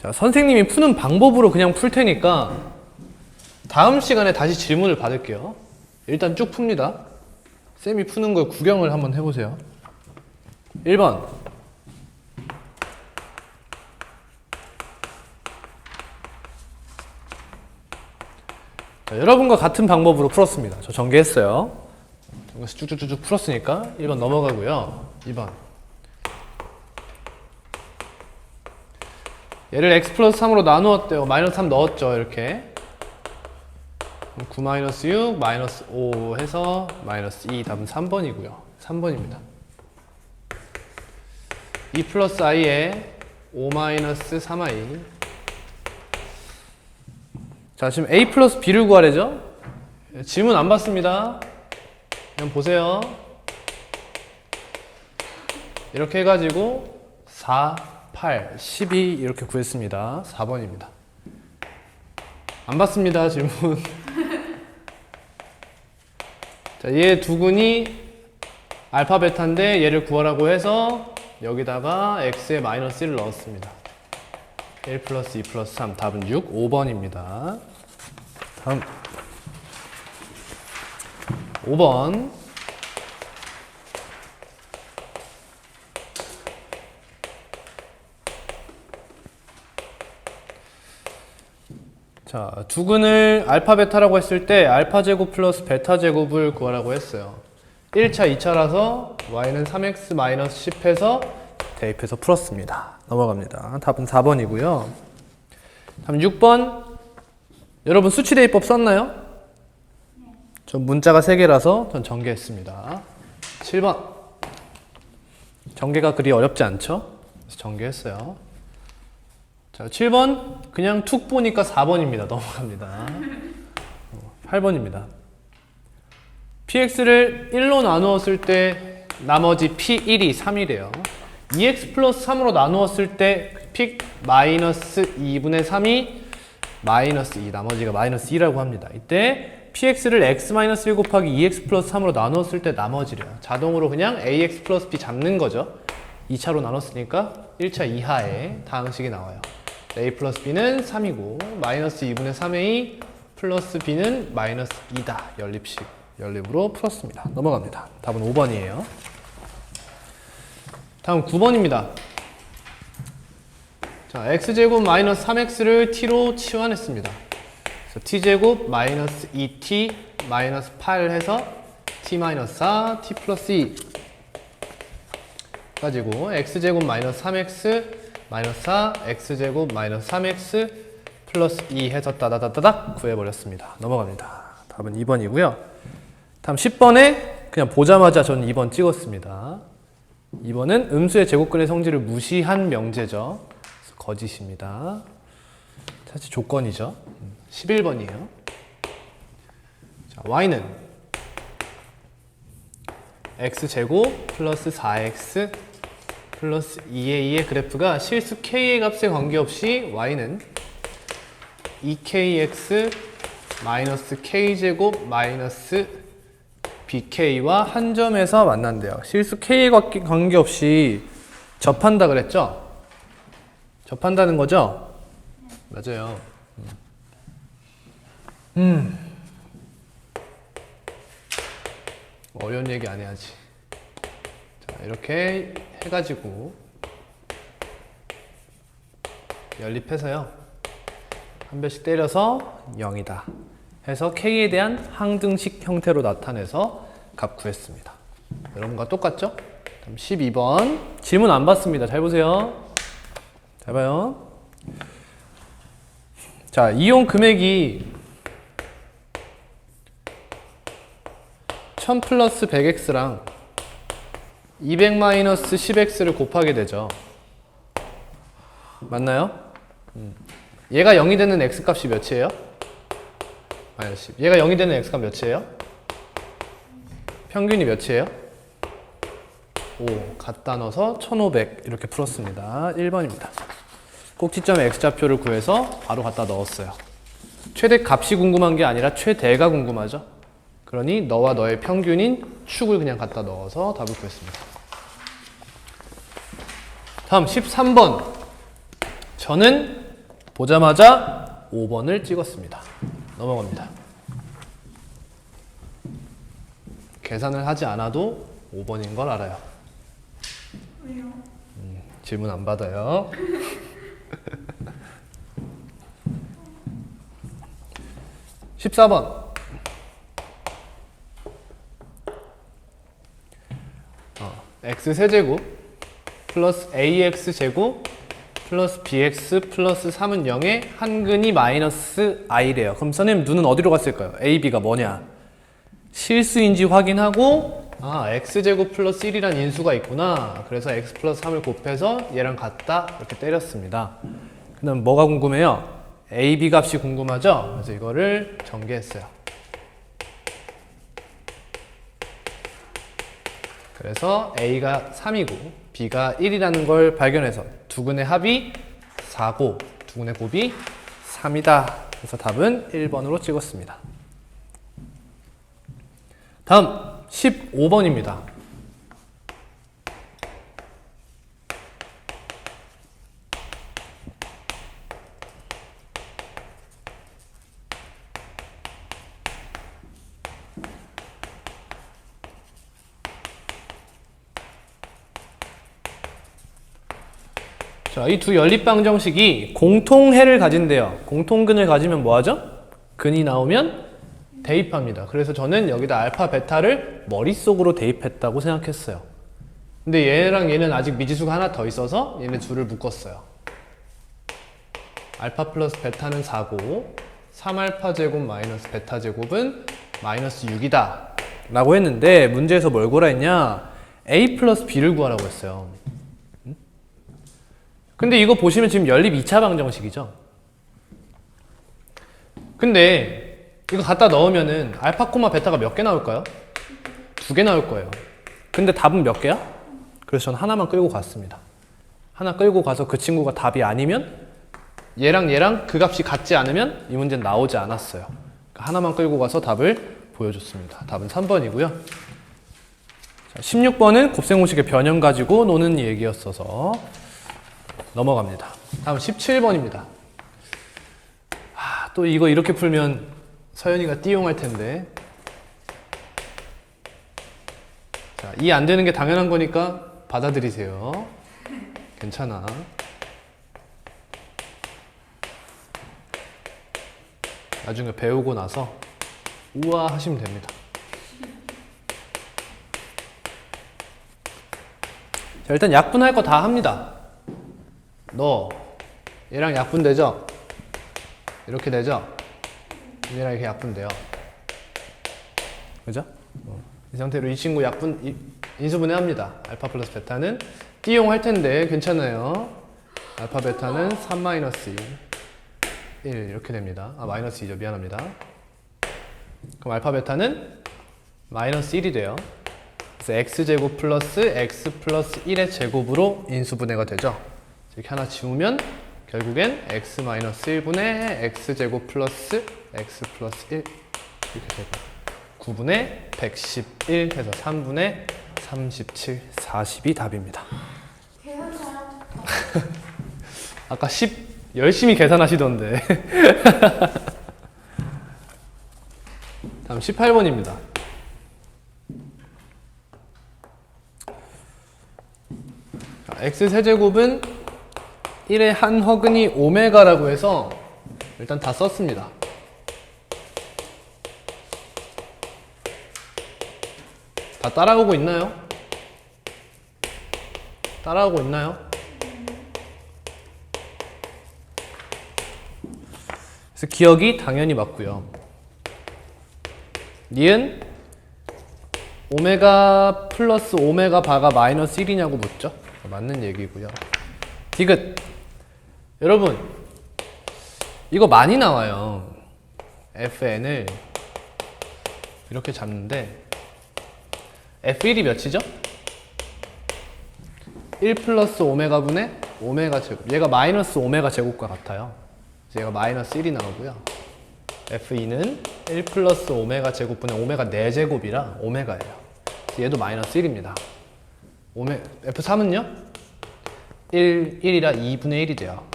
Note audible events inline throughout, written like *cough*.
자, 선생님이 푸는 방법으로 그냥 풀 테니까 다음 시간에 다시 질문을 받을게요. 일단 쭉 풉니다. 쌤이 푸는 걸 구경을 한번 해보세요. 1번. 자, 여러분과 같은 방법으로 풀었습니다. 저 전개했어요. 쭉쭉쭉쭉 풀었으니까 1번 넘어가고요. 2번. 얘를 x 플러스 3으로 나누었대요. 마이너스 3 넣었죠. 이렇게. 9 마이너스 6 마이너스 5 해서 마이너스 2 답은 3번이고요. 3번입니다. 2 플러스 i에 5 마이너스 3i 자 지금 a 플러스 b를 구하래죠? 질문 안 받습니다. 그냥 보세요. 이렇게 해가지고 4, 8, 12 이렇게 구했습니다. 4번입니다. 안 받습니다. 질문. *laughs* 자, 얘 두근이 알파 베타인데 얘를 구하라고 해서 여기다가 x에 마이너스 1을 넣었습니다. 1 플러스 2 플러스 3 답은 6, 5번입니다. 다음 5번 자, 두근을 알파 베타라고 했을 때 알파 제곱 플러스 베타 제곱을 구하라고 했어요. 1차, 2차라서 y는 3x 마이너스 10해서 대입해서 풀었습니다. 넘어갑니다. 답은 4번이고요. 다음 6번. 여러분 수치 대입법 썼나요? 전 문자가 3개라서 전 전개했습니다. 7번. 전개가 그리 어렵지 않죠? 전개했어요. 자, 7번 그냥 툭 보니까 4번입니다. 넘어갑니다. 8번입니다. px를 1로 나누었을 때 나머지 p1이 3이래요. 2x 플러스 3으로 나누었을 때 p 마이너스 2분의 3이 마이너스 2, 나머지가 마이너스 2라고 합니다. 이때 px를 x 마이너스 1 곱하기 2x 플러스 3으로 나누었을 때 나머지래요. 자동으로 그냥 ax 플러스 b 잡는 거죠. 2차로 나눴으니까 1차 이하에 다항식이 나와요. A 플러스 b는 3이고 마이너스 2분의 3a 플러스 b는 마이너스 2다. 연립식 연립으로 풀었습니다. 넘어갑니다. 답은 5번이에요. 다음 9번입니다. 자, x제곱 마이너스 3x를 t로 치환했습니다. 그래서 t제곱 마이너스 2t 마이너스 8 해서 t 마이너스 4, t 플러스 2 가지고 x제곱 마이너스 3x 마이너스 4, x제곱 마이너스 3x 플러스 2 해서 따다다다닥 구해버렸습니다. 넘어갑니다. 답은 2번이고요. 다음 10번에 그냥 보자마자 저는 2번 찍었습니다. 2번은 음수의 제곱근의 성질을 무시한 명제죠. 거짓입니다. 사실 조건이죠. 11번이에요. 자, y는 x제곱 플러스 4x 플러스 2의 2의 그래프가 실수 k의 값에 관계없이 y는 2kx 마이너스 k제곱 마이너스 bk와 한 점에서 만난대요. 실수 k에 관계- 관계없이 접한다 그랬죠? 접한다는 거죠? 맞아요. 음. 어려운 얘기 안 해야지. 자, 이렇게 해가지고 연립해서요. 한 배씩 때려서 0이다. 해서 k에 대한 항등식 형태로 나타내서 값 구했습니다. 여러분과 똑같죠? 그럼 12번 질문 안 받습니다. 잘 보세요. 잘 봐요. 자, 이용 금액이 1000 플러스 100x랑 200 마이너스 10x를 곱하게 되죠. 맞나요? 음. 얘가 0이 되는 x 값이 몇이에요? 마이너스 10. 얘가 0이 되는 x가 몇이에요? 평균이 몇이에요? 5. 갖다 넣어서 1500 이렇게 풀었습니다. 1번입니다. 꼭지점의 x좌표를 구해서 바로 갖다 넣었어요. 최대 값이 궁금한 게 아니라 최대가 궁금하죠? 그러니 너와 너의 평균인 축을 그냥 갖다 넣어서 답을 구했습니다. 다음 13번. 저는 보자마자 5번을 찍었습니다. 넘어갑니다. 계산을 하지 않아도 5번인 걸 알아요. 음, 질문 안 받아요. *laughs* 십사 번 어, x 세제곱 플러스 ax 제곱 플러스 bx 플러스 3은 0에 한근이 마이너스 i래요. 그럼 선생님 눈은 어디로 갔을까요? a, b가 뭐냐? 실수인지 확인하고 아 x제곱 플러스 1이란 인수가 있구나. 그래서 x 플러스 3을 곱해서 얘랑 같다 이렇게 때렸습니다. 그다음 뭐가 궁금해요? a, b 값이 궁금하죠? 그래서 이거를 전개했어요. 그래서 A가 3이고 B가 1이라는 걸 발견해서 두근의 합이 4고 두근의 곱이 3이다. 그래서 답은 1번으로 찍었습니다. 다음 15번입니다. 자, 이 두 연립방정식이 공통해를 가진대요. 공통근을 가지면 뭐하죠? 근이 나오면 대입합니다. 그래서 저는 여기다 알파, 베타를 머릿속으로 대입했다고 생각했어요. 근데 얘랑 얘는 아직 미지수가 하나 더 있어서 얘네 둘을 묶었어요. 알파 플러스 베타는 4고 3알파 제곱 마이너스 베타 제곱은 마이너스 6이다 라고 했는데 문제에서 뭘 구하라 했냐 a 플러스 b를 구하라고 했어요. 근데 이거 보시면 지금 연립 2차 방정식이죠. 근데 이거 갖다 넣으면은 알파 코마 베타가 몇 개 나올까요? 두 개 나올 거예요. 근데 답은 몇 개야? 그래서 저는 하나만 끌고 갔습니다. 하나 끌고 가서 그 친구가 답이 아니면 얘랑 얘랑 그 값이 같지 않으면 이 문제는 나오지 않았어요. 그러니까 하나만 끌고 가서 답을 보여줬습니다. 답은 3번이고요. 16번은 곱셈공식의 변형 가지고 노는 얘기였어서 넘어갑니다. 다음 17번입니다. 아, 또 이거 이렇게 풀면 서연이가 띠용할 텐데. 자, 이 안 되는 게 당연한 거니까 받아들이세요. 괜찮아. 나중에 배우고 나서 우와 하시면 됩니다. 자, 일단 약분할 거 다 합니다. 너 얘랑 약분되죠? 이렇게 되죠? 얘랑 이렇게 약분돼요. 그죠? 어. 이 상태로 이 친구 약분 이- 인수분해 합니다. 알파 플러스 베타는 띠용 할 텐데 괜찮아요. 알파 베타는 3 마이너스 1, 1 이렇게 됩니다. 아 마이너스 2죠. 미안합니다. 그럼 알파 베타는 마이너스 1이 돼요. 그래서 x 제곱 플러스 x 플러스 1의 제곱으로 인수분해가 되죠. 이렇게 하나 지우면 결국엔 x 마이너스 1분의 x 제곱 플러스 x 플러스 1 이렇게 되고 9분의 111 해서 3분의 37, 40이 답입니다. *laughs* 아까 10 열심히 계산하시던데. *laughs* 다음 18번입니다. x 세제곱은 1의 한 허근이 오메가라고 해서 일단 다 썼습니다. 다 따라오고 있나요? 따라오고 있나요? 그래서 기억이 당연히 맞고요. 니은 오메가 플러스 오메가 바가 마이너스 1이냐고 묻죠? 맞는 얘기고요. 디귿 여러분 이거 많이 나와요. fn을 이렇게 잡는데 f1이 몇이죠? 1 플러스 오메가 분의 오메가 제곱 얘가 마이너스 오메가 제곱과 같아요. 얘가 마이너스 1이 나오고요. f2는 1 플러스 오메가 제곱분의 오메가 4제곱이라 오메가예요. 얘도 마이너스 1입니다. 오메, F3은요? 1, 1이라 2분의 1이 돼요.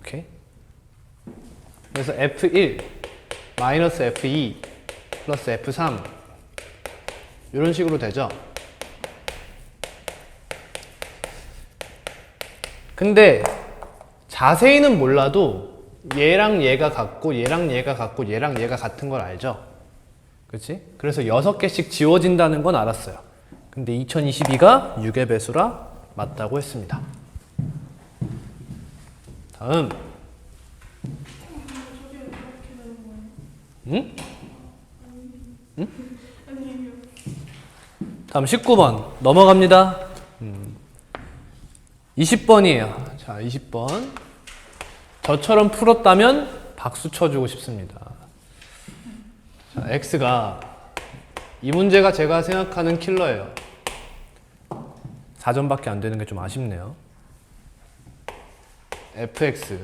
오케이? 그래서 F1 마이너스 F2 플러스 F3 이런 식으로 되죠. 근데 자세히는 몰라도 얘랑 얘가 같고 얘랑 얘가 같고 얘랑 얘가 같은 걸 알죠? 그치? 그래서 6개씩 지워진다는 건 알았어요. 근데 2022가 6의 배수라 맞다고 했습니다. 다음. 응? 응? 다음 19번 넘어갑니다. 음. 20번이에요. 자, 20번. 저처럼 풀었다면 박수 쳐주고 싶습니다. 자, X가 이 문제가 제가 생각하는 킬러예요. 4점밖에 안 되는 게 좀 아쉽네요. Fx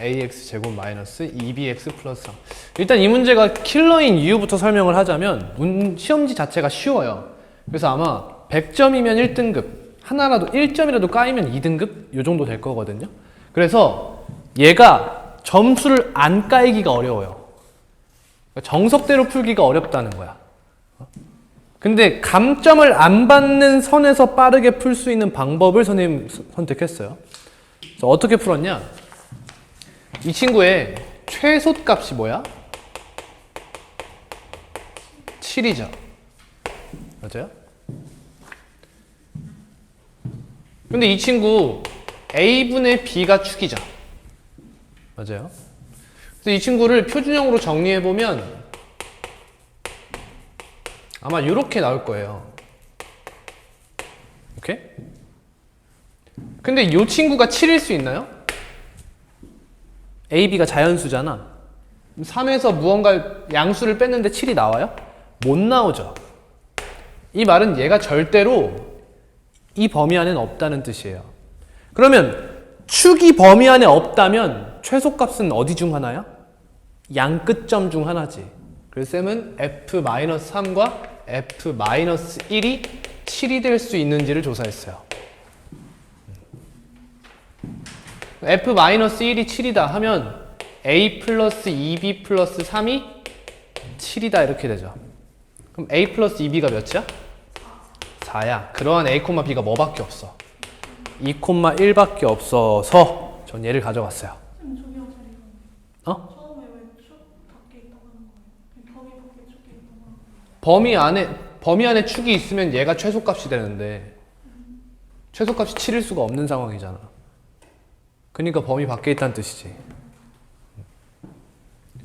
ax 제곱 마이너스 2bx 플러스 3 일단 이 문제가 킬러인 이유부터 설명을 하자면 문, 시험지 자체가 쉬워요. 그래서 아마 100점이면 1등급 하나라도 1점이라도 까이면 2등급 요 정도 될 거거든요. 그래서 얘가 점수를 안 까이기가 어려워요. 정석대로 풀기가 어렵다는 거야. 근데 감점을 안 받는 선에서 빠르게 풀 수 있는 방법을 선생님 스- 선택했어요. 어떻게 풀었냐? 이 친구의 최소값이 뭐야? 7이죠. 맞아요? 근데 이 친구 a분의 b가 축이죠. 맞아요? 그래서 이 친구를 표준형으로 정리해 보면 아마 이렇게 나올 거예요. 오케이? 근데 이 친구가 7일 수 있나요? A, B가 자연수잖아. 3에서 무언가 양수를 뺐는데 7이 나와요? 못 나오죠. 이 말은 얘가 절대로 이 범위 안에는 없다는 뜻이에요. 그러면 축이 범위 안에 없다면 최소값은 어디 중 하나야? 양끝점 중 하나지. 그래서 쌤은 f-3과 f-1이 7이 될 수 있는지를 조사했어요. F-1이 7이다 하면 a 플러스 2b 플러스 3이 7이다 이렇게 되죠. 그럼 a 플러스 2b가 몇이야? 4야. 그러한 a, b가 뭐밖에 없어? 2,1밖에 없어서 전 얘를 가져갔어요. 어? 범위 안에 범위 안에 축이 있으면 얘가 최소값이 되는데 최소값이 7일 수가 없는 상황이잖아. 그러니까 범위 밖에 있다는 뜻이지.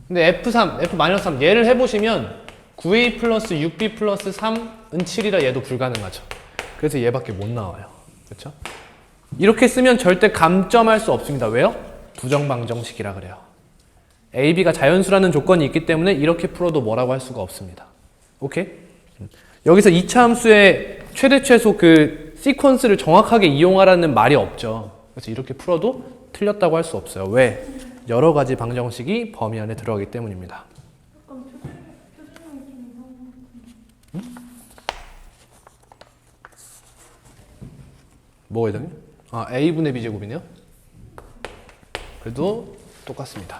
근데 F3, F-3 얘를 해보시면 9A 플러스 6B 플러스 3은 7이라 얘도 불가능하죠. 그래서 얘밖에 못 나와요. 그렇죠? 이렇게 쓰면 절대 감점할 수 없습니다. 왜요? 부정방정식이라 그래요. A, B가 자연수라는 조건이 있기 때문에 이렇게 풀어도 뭐라고 할 수가 없습니다. 오케이? 음. 여기서 이차 함수의 최대 최소 그 시퀀스를 정확하게 이용하라는 말이 없죠. 그래서 이렇게 풀어도 틀렸다고 할 수 없어요. 왜? 여러 가지 방정식이 범위 안에 들어가기 때문입니다. 뭐가 이상해? 아, a분의 b제곱이네요. 그래도 똑같습니다.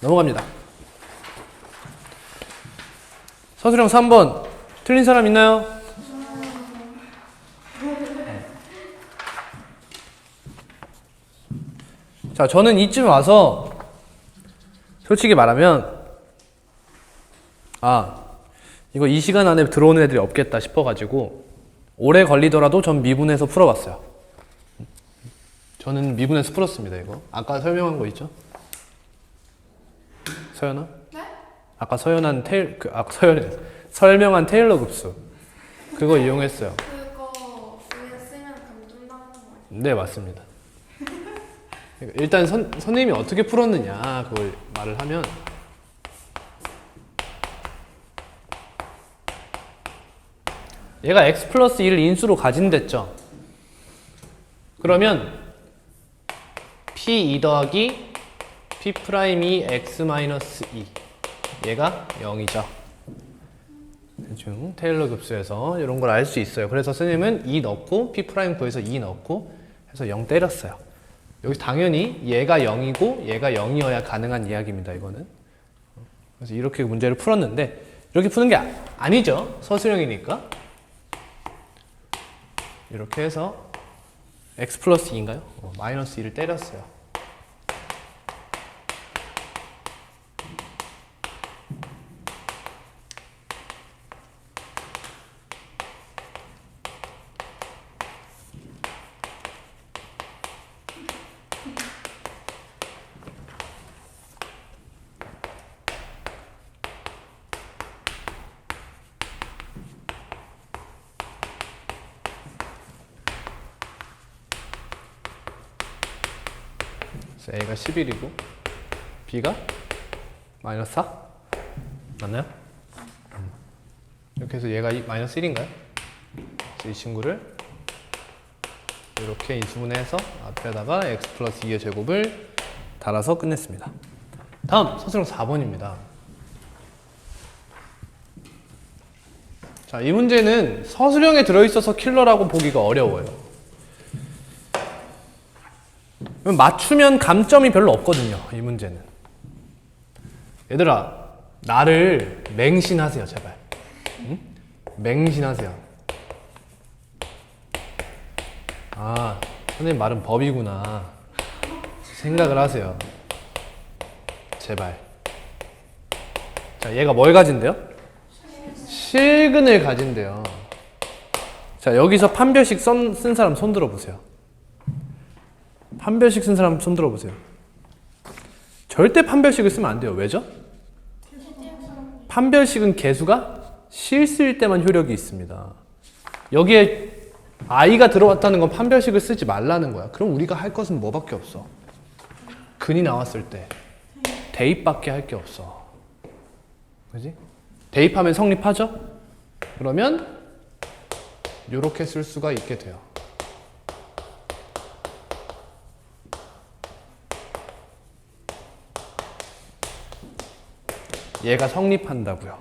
넘어갑니다. 서술형 3번. 틀린 사람 있나요? 자, 저는 이쯤 와서 솔직히 말하면 아, 이거 이 시간 안에 들어오는 애들이 없겠다 싶어가지고 오래 걸리더라도 전 미분해서 풀어봤어요. 저는 미분해서 풀었습니다, 이거. 아까 설명한 거 있죠? 서연아? 네? 아까 서연한 테일, 그, 아, 서연이 설명한 테일러 급수. 그거 이용했어요. 그거 위에 쓰면 감점당하는 거예요. 네, 맞습니다. 그러니까 일단 선, 선생님이 어떻게 풀었느냐, 그걸 말을 하면. 얘가 x 플러스 1을 인수로 가진댔죠. 그러면 p 2 더하기 p 프라임이 x 마이너스 2 얘가 0이죠. 대충 테일러 급수에서 이런 걸 알 수 있어요. 그래서 선생님은 2 넣고 p 프라임 구해서 2 넣고 해서 0 때렸어요. 여기 당연히 얘가 0이고 얘가 0이어야 가능한 이야기입니다. 이거는. 그래서 이렇게 문제를 풀었는데 이렇게 푸는 게 아- 아니죠. 서술형이니까. 이렇게 해서 x 플러스 2인가요? 어, 마이너스 2를 때렸어요. A가 11이고 B가 마이너스 4? 맞나요? 음. 이렇게 해서 얘가 이- 마이너스 1인가요? 그래서 이 친구를 이렇게 인수분해해서 앞에다가 x 플러스 2의 제곱을 달아서 끝냈습니다. 다음 서술형 4번입니다. 자, 이 문제는 서술형에 들어있어서 킬러라고 보기가 어려워요. 맞추면 감점이 별로 없거든요. 이 문제는. 얘들아, 나를 맹신하세요, 제발. 응? 맹신하세요. 아, 선생님 말은 법이구나. 생각을 하세요. 제발. 자, 얘가 뭘 가진대요? 실근을 가진대요. 자, 여기서 판별식 쓴, 쓴 사람 손 들어보세요. 판별식 쓴 사람 손 들어보세요. 절대 판별식을 쓰면 안 돼요. 왜죠? 판별식은 개수가 실수일 때만 효력이 있습니다. 여기에 i가 들어왔다는 건 판별식을 쓰지 말라는 거야. 그럼 우리가 할 것은 뭐밖에 없어? 근이 나왔을 때 대입밖에 할 게 없어. 그지? 대입하면 성립하죠? 그러면 이렇게 쓸 수가 있게 돼요. 얘가 성립한다고요.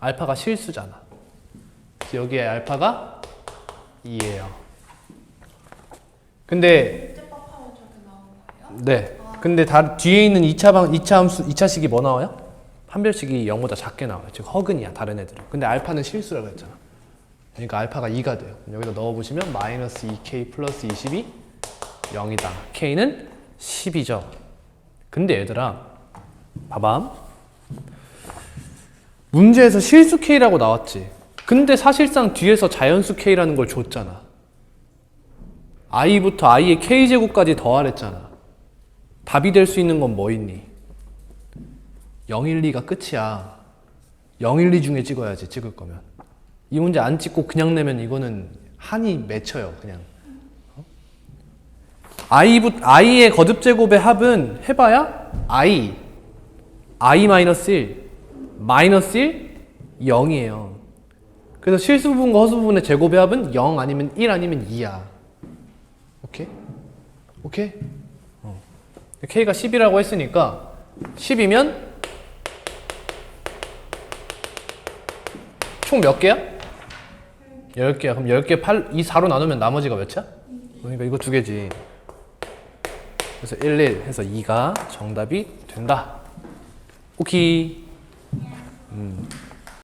알파가 실수잖아. 여기에 알파가 2예요. 근데? 네. 근데 다 뒤에 있는 2차 방 2차 함수 2차식이 뭐 나와요? 판별식이 0보다 작게 나와요. 즉 허근이야 다른 애들은. 근데 알파는 실수라고 했잖아. 그러니까 알파가 2가 돼요. 여기다 넣어 보시면 마이너스 2k 플러스 20이 0이다. k는 10이죠. 근데 얘들아 봐봐. 문제에서 실수 k라고 나왔지. 근데 사실상 뒤에서 자연수 k라는 걸 줬잖아. i부터 i의 k제곱까지 더하랬잖아. 답이 될 수 있는 건 뭐 있니? 0, 1, 2가 끝이야. 0, 1, 2 중에 찍어야지, 찍을 거면. 이 문제 안 찍고 그냥 내면 이거는 한이 맺혀요, 그냥. 어? i부, i의 거듭제곱의 합은 해봐야 i, i-1, 마이너스 1, 0이에요. 그래서 실수 부분과 허수 부분의 제곱의 합은 0 아니면 1 아니면 2야. 오케이? 오케이? 어. K가 10이라고 했으니까 10이면 총 몇 개야? 10개야. 그럼 10개 8, 이 4로 나누면 나머지가 몇이야? 그러니까 이거 두 개지. 그래서 1, 1 해서 2가 정답이 된다. 오케이. 음.